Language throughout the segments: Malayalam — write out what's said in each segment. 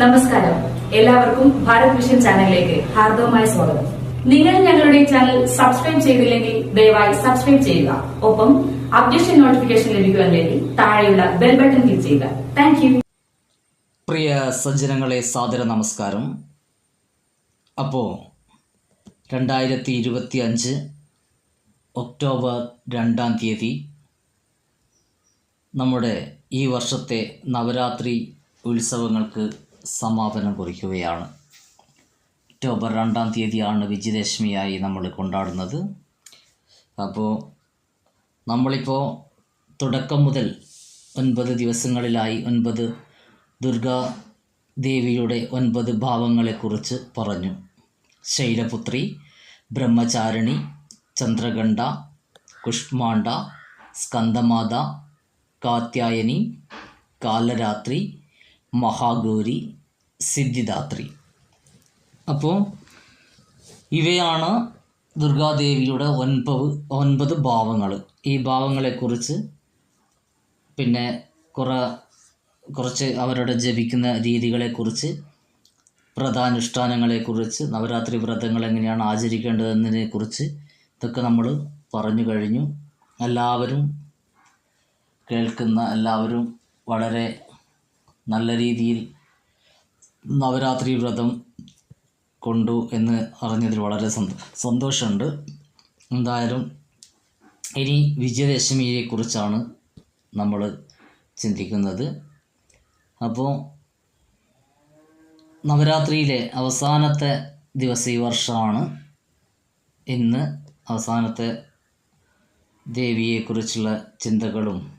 നമസ്കാരം. എല്ലാവർക്കും ഭാരത് വിഷൻ ചാനലിലേക്ക് ഹാർദവമായ സ്വാഗതം. നിങ്ങൾ ഞങ്ങളുടെ ചാനൽ സബ്സ്ക്രൈബ് ചെയ്തില്ലെങ്കിൽ ദയവായി സബ്സ്ക്രൈബ് ചെയ്യുക. ഒപ്പം അപ്ഡേഷൻ നോട്ടിഫിക്കേഷൻ ലഭിക്കുവാൻ വേണ്ടി താഴെയുള്ള ബെൽ ബട്ടൺ ക്ലിക്ക് ചെയ്യുക. Thank you. പ്രിയ സജ്ജനങ്ങളെ സാദര നമസ്കാരം. അപ്പോ രണ്ടായിരത്തി ഇരുപത്തി അഞ്ച് ഒക്ടോബർ രണ്ടാം തീയതി നമ്മുടെ ഈ വർഷത്തെ നവരാത്രി ഉത്സവങ്ങൾക്ക് സമാപനം കുറിക്കുകയാണ്. ഒക്ടോബർ രണ്ടാം തീയതിയാണ് വിജയദശമിയായി നമ്മൾ കൊണ്ടാടുന്നത്. അപ്പോൾ നമ്മളിപ്പോൾ തുടക്കം മുതൽ ഒൻപത് ദിവസങ്ങളിലായി ഒൻപത് ദുർഗാ ദേവിയുടെ ഒൻപത് ഭാവങ്ങളെക്കുറിച്ച് പറഞ്ഞു. ശൈലപുത്രി ബ്രഹ്മചാരിണി ചന്ദ്രഗണ്ഡ കുഷ്മാണ്ഡ സ്കന്ദമാത കാത്യായനി കാലരാത്രി മഹാഗൗരി സിദ്ധിദാത്രി. അപ്പോൾ ഇവയാണ് ദുർഗാദേവിയുടെ ഒൻപത് ഒൻപത് ഭാവങ്ങൾ ഈ ഭാവങ്ങളെക്കുറിച്ച് പിന്നെ കുറേ കുറച്ച് അവരുടെ ജപിക്കുന്ന രീതികളെക്കുറിച്ച് വ്രതാനുഷ്ഠാനങ്ങളെക്കുറിച്ച് നവരാത്രി വ്രതങ്ങൾ എങ്ങനെയാണ് ആചരിക്കേണ്ടതെന്നതിനെ കുറിച്ച് ഇതൊക്കെ നമ്മൾ പറഞ്ഞു കഴിഞ്ഞു. എല്ലാവരും കേൾക്കുന്ന എല്ലാവരും വളരെ നല്ല രീതിയിൽ നവരാത്രി വ്രതം കൊണ്ടു എന്ന് അറിഞ്ഞതിൽ വളരെ സന്തോ സന്തോഷമുണ്ട്. എന്തായാലും ഇനി വിജയദശമിയെക്കുറിച്ചാണ് നമ്മൾ ചിന്തിക്കുന്നത്. അപ്പോൾ നവരാത്രിയിലെ അവസാനത്തെ ദിവസം ഈ വർഷമാണ്. ഇന്ന് അവസാനത്തെ ദേവിയെക്കുറിച്ചുള്ള ചിന്തകളും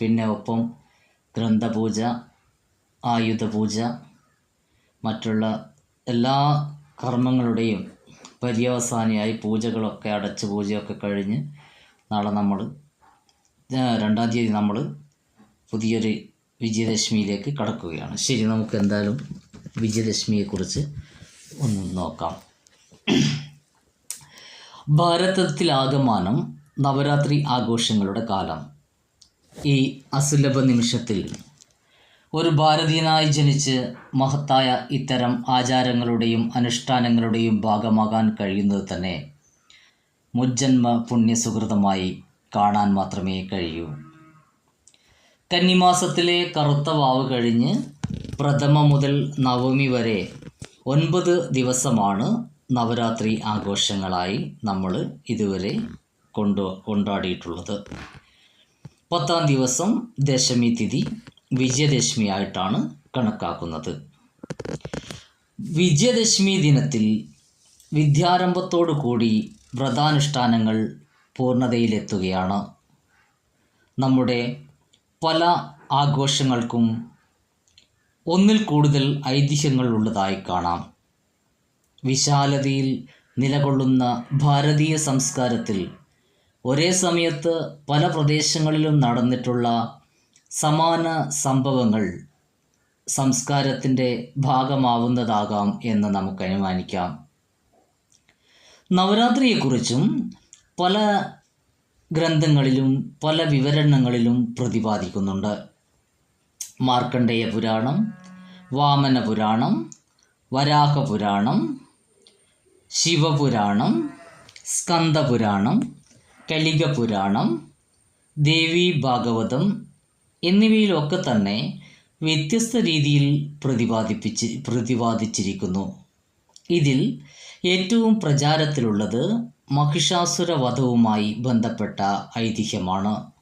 പിന്നെ ഒപ്പം ഗ്രന്ഥപൂജ ആയുധപൂജ മറ്റുള്ള എല്ലാ കർമ്മങ്ങളുടെയും പര്യവസാനിയായി പൂജകളൊക്കെ അടച്ച് പൂജയൊക്കെ കഴിഞ്ഞ് നാളെ നമ്മൾ രണ്ടാം തീയതി നമ്മൾ പുതിയൊരു വിജയദശമിയിലേക്ക് കടക്കുകയാണ്. ശരി നമുക്ക് എന്തായാലും വിജയദശമിയെക്കുറിച്ച് ഒന്ന് നോക്കാം. ഭാരതത്തിലാകമാനം നവരാത്രി ആഘോഷങ്ങളുടെ കാലം. ഈ അസുലഭ നിമിഷത്തിൽ ഒരു ഭാരതീയനായി ജനിച്ച് മഹത്തായ ഇത്തരം ആചാരങ്ങളുടെയും അനുഷ്ഠാനങ്ങളുടെയും ഭാഗമാകാൻ കഴിയുന്നത് തന്നെ മുജ്ജന്മ പുണ്യസുഹൃതമായി കാണാൻ മാത്രമേ കഴിയൂ. കന്നിമാസത്തിലെ കറുത്ത വാവ് കഴിഞ്ഞ് പ്രഥമ മുതൽ നവമി വരെ ഒൻപത് ദിവസമാണ് നവരാത്രി ആഘോഷങ്ങളായി നമ്മൾ ഇതുവരെ കൊണ്ടു കൊണ്ടാടിയിട്ടുള്ളത്. പത്താം ദിവസം ദശമി തിഥി വിജയദശമിയായിട്ടാണ് കണക്കാക്കുന്നത്. വിജയദശമി ദിനത്തിൽ വിദ്യാരംഭത്തോടു കൂടി വ്രതാനുഷ്ഠാനങ്ങൾ പൂർണതയിലെത്തുകയാണ്. നമ്മുടെ പല ആഘോഷങ്ങൾക്കും ഒന്നിൽ കൂടുതൽ ഐതിഹ്യങ്ങൾ ഉള്ളതായി കാണാം. വിശാലതയിൽ നിലകൊള്ളുന്ന ഭാരതീയ സംസ്കാരത്തിൽ ഒരേ സമയത്ത് പല പ്രദേശങ്ങളിലും നടന്നിട്ടുള്ള സമാന സംഭവങ്ങൾ സംസ്കാരത്തിന്റെ ഭാഗമാവുന്നതാകാം എന്ന് നമുക്ക് അനുമാനിക്കാം. നവരാത്രിയെക്കുറിച്ചും പല ഗ്രന്ഥങ്ങളിലും പല വിവരണങ്ങളിലും പ്രതിപാദിക്കുന്നുണ്ട്. മാർക്കണ്ഡേയ പുരാണം വാമന പുരാണം വരാഹ പുരാണം ശിവപുരാണം സ്കന്ദപുരാണം കലിക പുരാണം ദേവി ഭാഗവതം എന്നിവയിലൊക്കെ തന്നെ വ്യത്യസ്ത രീതിയിൽ പ്രതിപാദിപ്പിച്ച് പ്രതിപാദിച്ചിരിക്കുന്നു. ഇതിൽ ഏറ്റവും പ്രചാരത്തിലുള്ളത് മഹിഷാസുര വധവുമായി ബന്ധപ്പെട്ട ഐതിഹ്യമാണ്.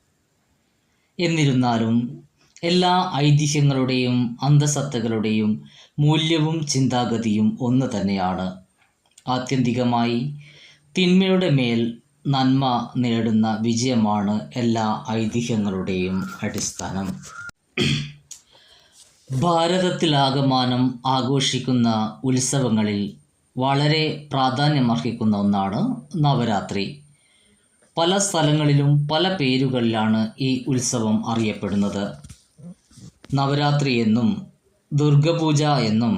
എന്നിരുന്നാലും എല്ലാ ഐതിഹ്യങ്ങളുടെയും അന്തസത്തകളുടെയും മൂല്യവും ചിന്താഗതിയും ഒന്ന് തന്നെയാണ്. ആത്യന്തികമായി തിന്മയുടെ മേൽ നന്മ നേടുന്ന വിജയമാണ് എല്ലാ ഐതിഹ്യങ്ങളുടെയും അടിസ്ഥാനം. ഭാരതത്തിലാകമാനം ആഘോഷിക്കുന്ന ഉത്സവങ്ങളിൽ വളരെ പ്രാധാന്യമർഹിക്കുന്ന ഒന്നാണ് നവരാത്രി. പല സ്ഥലങ്ങളിലും പല പേരുകളിലാണ് ഈ ഉത്സവം അറിയപ്പെടുന്നത്. നവരാത്രി എന്നും ദുർഗപൂജ എന്നും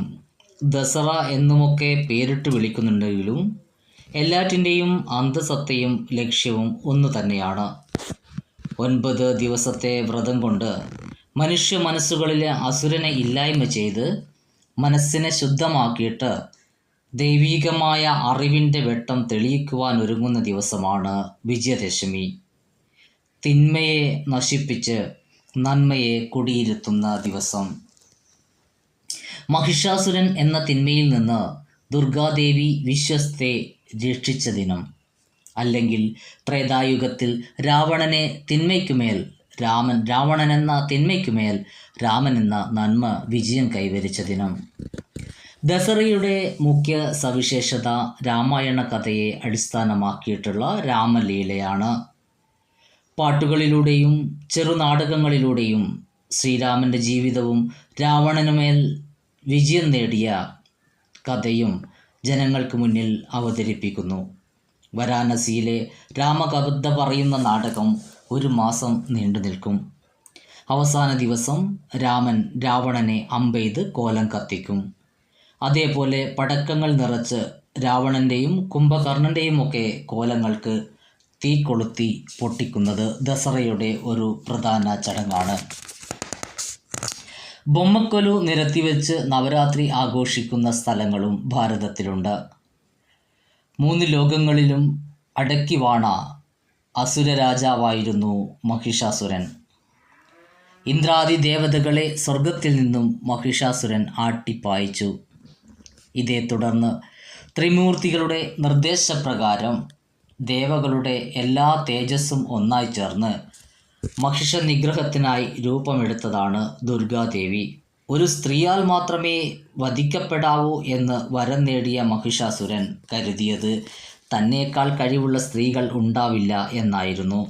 ദസറ എന്നുമൊക്കെ പേരിട്ട് വിളിക്കുന്നുണ്ടെങ്കിലും എല്ലാറ്റിന്റെയും അന്തസത്തയും ലക്ഷ്യവും ഒന്നു തന്നെയാണ്. ഒൻപത് ദിവസത്തെ വ്രതം കൊണ്ട് മനുഷ്യ മനസ്സുകളിലെ അസുരനെ ഇല്ലായ്മ ചെയ്ത് മനസ്സിനെ ശുദ്ധമാക്കിയിട്ട് ദൈവീകമായ അറിവിന്റെ വെട്ടം തെളിയിക്കുവാൻ ഒരുങ്ങുന്ന ദിവസമാണ് വിജയദശമി. തിന്മയെ നശിപ്പിച്ച് നന്മയെ കുടിയിരുത്തുന്ന ദിവസം. മഹിഷാസുരൻ എന്ന തിന്മയിൽ നിന്ന് ദുർഗാദേവി വിശ്വസ്തെ രക്ഷിച്ച ദിനം അല്ലെങ്കിൽ ത്രേതായുഗത്തിൽ രാവണനെ തിന്മയ്ക്കുമേൽ രാമൻ രാവണനെന്ന തിന്മയ്ക്കുമേൽ രാമൻ എന്ന നന്മ വിജയം കൈവരിച്ച ദിനം ദസറയുടെ മുഖ്യ സവിശേഷത രാമായണ കഥയെ അടിസ്ഥാനമാക്കിയിട്ടുള്ള രാമലീലയാണ്. പാട്ടുകളിലൂടെയും ചെറുനാടകങ്ങളിലൂടെയും ശ്രീരാമന്റെ ജീവിതവും രാവണനുമേൽ വിജയം നേടിയ കഥയും ജനങ്ങൾക്ക് മുന്നിൽ അവതരിപ്പിക്കുന്നു. വരാണസിയിലെ രാമകവിത പറയുന്ന നാടകം ഒരു മാസം നീണ്ടു നിൽക്കും. അവസാന ദിവസം രാമൻ രാവണനെ അമ്പെയ്ത് കോലം കത്തിക്കും. അതേപോലെ പടക്കങ്ങൾ നിറച്ച് രാവണന്റെയും കുംഭകർണന്റെയും ഒക്കെ കോലങ്ങൾക്ക് തീ കൊളുത്തി പൊട്ടിക്കുന്നത് ദസറയുടെ ഒരു പ്രധാന ചടങ്ങാണ്. ബൊമ്മക്കൊലു നിരത്തിവെച്ച് നവരാത്രി ആഘോഷിക്കുന്ന സ്ഥലങ്ങളും ഭാരതത്തിലുണ്ട്. മൂന്ന് ലോകങ്ങളിലും അടക്കി വാണ അസുര രാജാവായിരുന്നു മഹിഷാസുരൻ. ഇന്ദ്രാദി ദേവതകളെ സ്വർഗത്തിൽ നിന്നും മഹിഷാസുരൻ ആട്ടിപ്പായിച്ചു. ഇതേ തുടർന്ന് ത്രിമൂർത്തികളുടെ നിർദ്ദേശപ്രകാരം ദേവകളുടെ എല്ലാ തേജസ്സും ഒന്നായി ചേർന്ന് മഹിഷ നിഗ്രഹത്തിനായി രൂപമെടുത്തതാണ് ദുർഗാദേവി. ഒരു സ്ത്രീയാൽ മാത്രമേ വധിക്കപ്പെടാവൂ എന്ന് വരം നേടിയ മഹിഷാസുരൻ കരുതിയത് തന്നേക്കാൾ കഴിവുള്ള സ്ത്രീകൾ ഉണ്ടാവില്ല എന്നായിരുന്നു.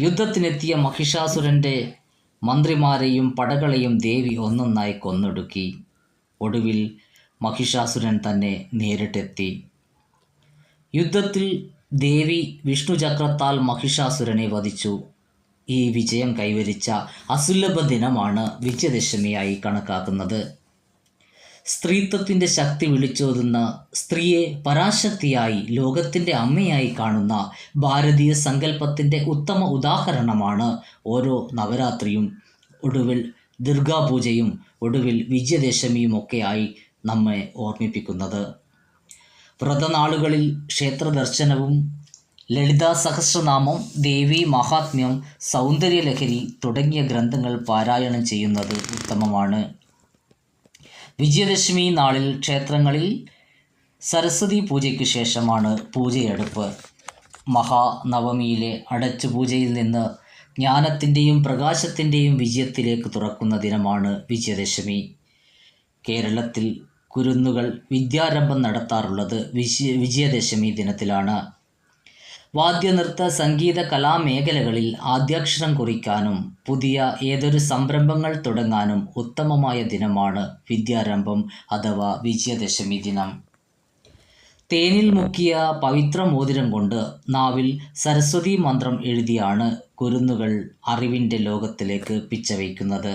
യുദ്ധത്തിനെത്തിയ മഹിഷാസുരന്റെ മന്ത്രിമാരെയും പടകളെയും ദേവി ഒന്നൊന്നായി കൊന്നൊടുക്കി. ഒടുവിൽ മഹിഷാസുരൻ തന്നെ നേരിട്ടെത്തി. യുദ്ധത്തിൽ ദേവി വിഷ്ണുചക്രത്താൽ മഹിഷാസുരനെ വധിച്ചു. ഈ വിജയം കൈവരിച്ച അസുലഭ ദിനമാണ് വിജയദശമിയായി കണക്കാക്കുന്നത്. സ്ത്രീത്വത്തിന്റെ ശക്തി വിളിച്ചോതുന്ന സ്ത്രീയെ പരാശക്തിയായി ലോകത്തിന്റെ അമ്മയായി കാണുന്ന ഭാരതീയ സങ്കല്പത്തിന്റെ ഉത്തമ ഉദാഹരണമാണ് ഓരോ നവരാത്രിയും. ഒടുവിൽ ദുർഗാപൂജയും ഒടുവിൽ വിജയദശമിയും ഒക്കെയായി നമ്മെ ഓർമ്മിപ്പിക്കുന്നത്. വ്രതനാളുകളിൽ ക്ഷേത്രദർശനവും ലളിതാ സഹസ്രനാമം ദേവി മഹാത്മ്യം സൗന്ദര്യലഹരി തുടങ്ങിയ ഗ്രന്ഥങ്ങൾ പാരായണം ചെയ്യുന്നത് ഉത്തമമാണ്. വിജയദശമി നാളിൽ ക്ഷേത്രങ്ങളിൽ സരസ്വതി പൂജയ്ക്ക് ശേഷമാണ് പൂജയെടുപ്പ്. മഹാനവമിയിലെ അടച്ചുപൂജയിൽ നിന്ന് ജ്ഞാനത്തിന്റെയും പ്രകാശത്തിന്റെയും വിജയത്തിലേക്ക് തുറക്കുന്ന ദിനമാണ് വിജയദശമി. കേരളത്തിൽ കുരുന്നുകൾ വിദ്യാരംഭം നടത്താറുള്ളത് വിജയ വിജയദശമി ദിനത്തിലാണ്. വാദ്യനൃത്ത സംഗീത കലാമേഖലകളിൽ ആദ്യാക്ഷരം കുറിക്കാനും പുതിയ ഏതൊരു സംരംഭങ്ങൾ തുടങ്ങാനും ഉത്തമമായ ദിനമാണ് വിദ്യാരംഭം അഥവാ വിജയദശമി ദിനം. തേനിൽ മുക്കിയ പവിത്ര മോതിരം കൊണ്ട് നാവിൽ സരസ്വതി മന്ത്രം എഴുതിയാണ് കുരുന്നുകൾ അറിവിന്റെ ലോകത്തിലേക്ക് പിച്ചവയ്ക്കുന്നത്.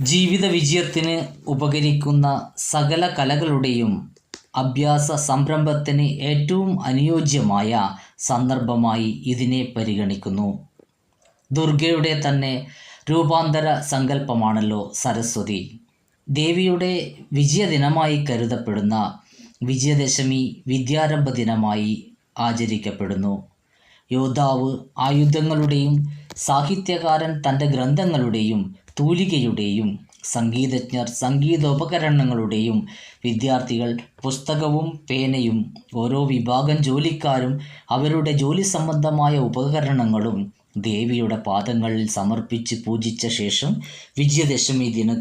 ജീവിത വിജയത്തിന് ഉപകരിക്കുന്ന സകല കലകളുടെയും അഭ്യാസ സംരംഭത്തിന് ഏറ്റവും അനുയോജ്യമായ സന്ദർഭമായി ഇതിനെ പരിഗണിക്കുന്നു. ദുർഗയുടെ തന്നെ രൂപാന്തര സങ്കല്പമാണല്ലോ സരസ്വതി. ദേവിയുടെ വിജയദിനമായി കരുതപ്പെടുന്ന വിജയദശമി വിദ്യാരംഭ ദിനമായി ആചരിക്കപ്പെടുന്നു. യോദ്ധാവ് ആയുധങ്ങളുടെയും സാഹിത്യകാരൻ തന്റെ ഗ്രന്ഥങ്ങളുടെയും തൂലികയുടെയും സംഗീതജ്ഞർ സംഗീതോപകരണങ്ങളുടെയും വിദ്യാർത്ഥികൾ പുസ്തകവും പേനയും ഓരോ വിഭാഗം ജോലിക്കാരും അവരുടെ ജോലി സംബന്ധമായ ഉപകരണങ്ങളും ദേവിയുടെ പാദങ്ങളിൽ സമർപ്പിച്ച് പൂജിച്ച ശേഷം വിജയദശമി ദിന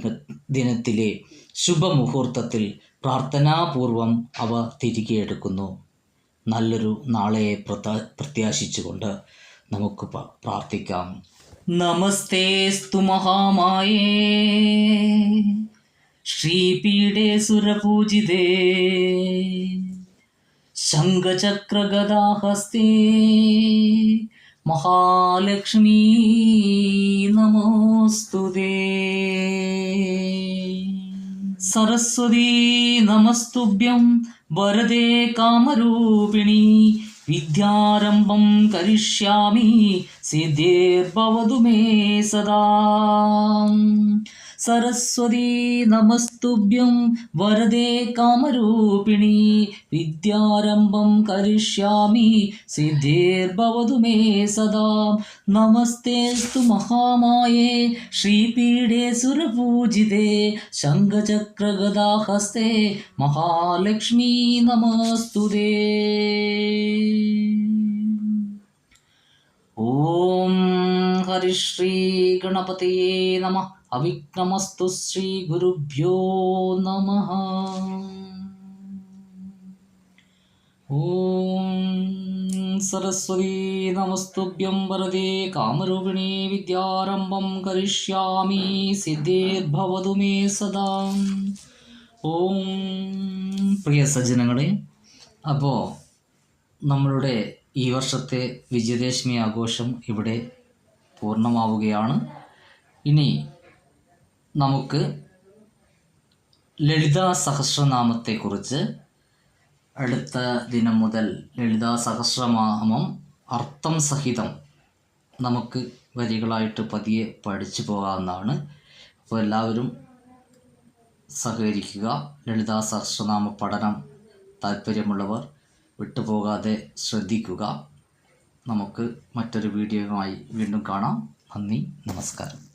ദിനത്തിലെ ശുഭമുഹൂർത്തത്തിൽ പ്രാർത്ഥനാപൂർവം അവ തിരികെ എടുക്കുന്നു. നല്ലൊരു പ്രത്യാ പ്രത്യാശിച്ചുകൊണ്ട് നമുക്ക് പ്രാർത്ഥിക്കാം. നമസ്തേസ്തു മഹാമായേ. ശ്രീപീഠേ സുരപൂജിതേ. ശംഖചക്രഗദാഹസ്തേ. മഹാലക്ഷ്മീ നമോസ്തുതേ. സരസ്വതീ നമസ്തുഭ്യം വരദേ കാമരൂപിണി. വിദ്യാരംഭം കരിഷ്യാമി സിദ്ധിർഭവതു മേ സദാ സരസ്വതീ നമസ്തുഭ്യം വരദേ കാമരൂപിണി. വിദ്യാരംഭം കരിഷ്യാമി സിദ്ധിർഭവതു മേ സദാ. നമസ്തേസ്തു മഹാമായേ ശ്രീപീഠേ സുരപൂജിതേ ശംഖചക്രഗദാഹസ്തേ മഹാലക്ഷ്മി നമസ്തുതേ. ഓം ഹരിശ്രീ ഗണപതിയേ നമ. അവിഘ്നമസ്തു ശ്രീ ഗുരുഭ്യോ നമ ഓം സരസ്വതീ നമസ്തുഭ്യം വരദേ കാമരൂപിണി വിദ്യാരംഭം കരിഷ്യാമി സിദ്ധേർഭവതു മേ സദാ ഓം പ്രിയ സജ്ജനങ്ങളെ അപ്പോൾ നമ്മളുടെ ഈ വർഷത്തെ വിജയദശമി ആഘോഷം ഇവിടെ പൂർണമാവുകയാണ്. ഇനി നമുക്ക് ലളിതാ സഹസ്രനാമത്തെക്കുറിച്ച് അടുത്ത ദിനം മുതൽ ലളിതാ സഹസ്രനാമം അർത്ഥം സഹിതം നമുക്ക് വരികളായിട്ട് പതിയെ പഠിച്ചു പോകാവുന്നതാണ്. അപ്പോൾ എല്ലാവരും സഹകരിക്കുക. ലളിതാ സഹസ്രനാമ പഠനം താല്പര്യമുള്ളവർ വിട്ടുപോകാതെ ശ്രദ്ധിക്കുക. നമുക്ക് മറ്റൊരു വീഡിയോയുമായി വീണ്ടും കാണാം. നന്ദി നമസ്കാരം.